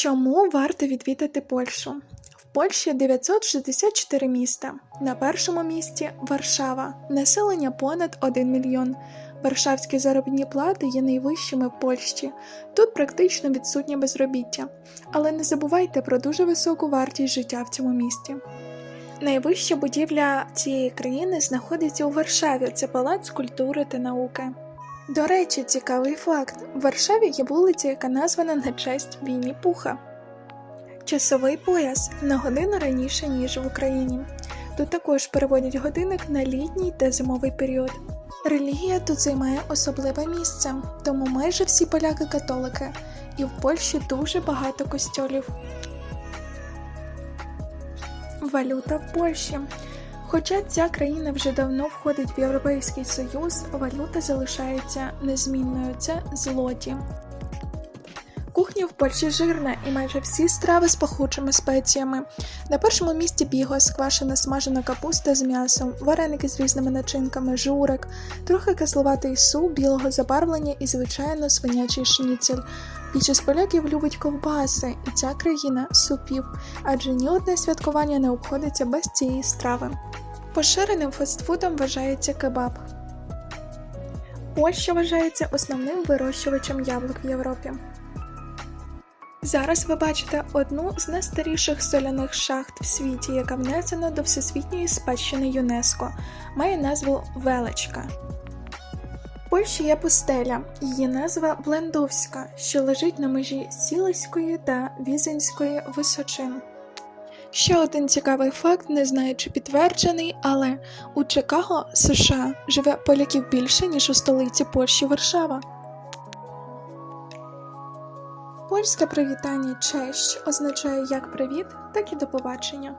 Чому варто відвідати Польщу? В Польщі 964 міста. На першому місці Варшава, населення понад 1 мільйон. Варшавські заробітні плати є найвищими в Польщі. Тут практично відсутнє безробіття. Але не забувайте про дуже високу вартість життя в цьому місті. Найвища будівля цієї країни знаходиться у Варшаві. Це палац культури та науки. До речі, цікавий факт: в Варшаві є вулиця, яка названа на честь Вінні Пуха. Часовий пояс на годину раніше, ніж в Україні. Тут також переводять годинник на літній та зимовий період. Релігія тут займає особливе місце, тому майже всі поляки католики, і в Польщі дуже багато костьолів. Валюта в Польщі. Хоча ця країна вже давно входить в Європейський Союз, валюта залишається незмінною це злоті. Кухня в Польщі жирна і майже всі страви з пахучими спеціями. На першому місці бігос, квашена смажена капуста з м'ясом, вареники з різними начинками, журик, трохи кисловатий суп білого забарвлення і, звичайно, свинячий шніцель. Більшість поляків любить ковбаси, і ця країна супів, адже ні одне святкування не обходиться без цієї страви. Поширеним фастфудом вважається кебаб. Польща вважається основним вирощувачем яблук в Європі. Зараз ви бачите одну з найстаріших соляних шахт в світі, яка внесена до Всесвітньої спадщини ЮНЕСКО, має назву Величка. Польщі є пустеля, її назва Блендовська, що лежить на межі Сілеської та Візенської височин. Ще один цікавий факт, не знаю чи підтверджений, але у Чикаго, США, живе поляків більше, ніж у столиці Польщі Варшава. Польське привітання честь означає як привіт, так і до побачення.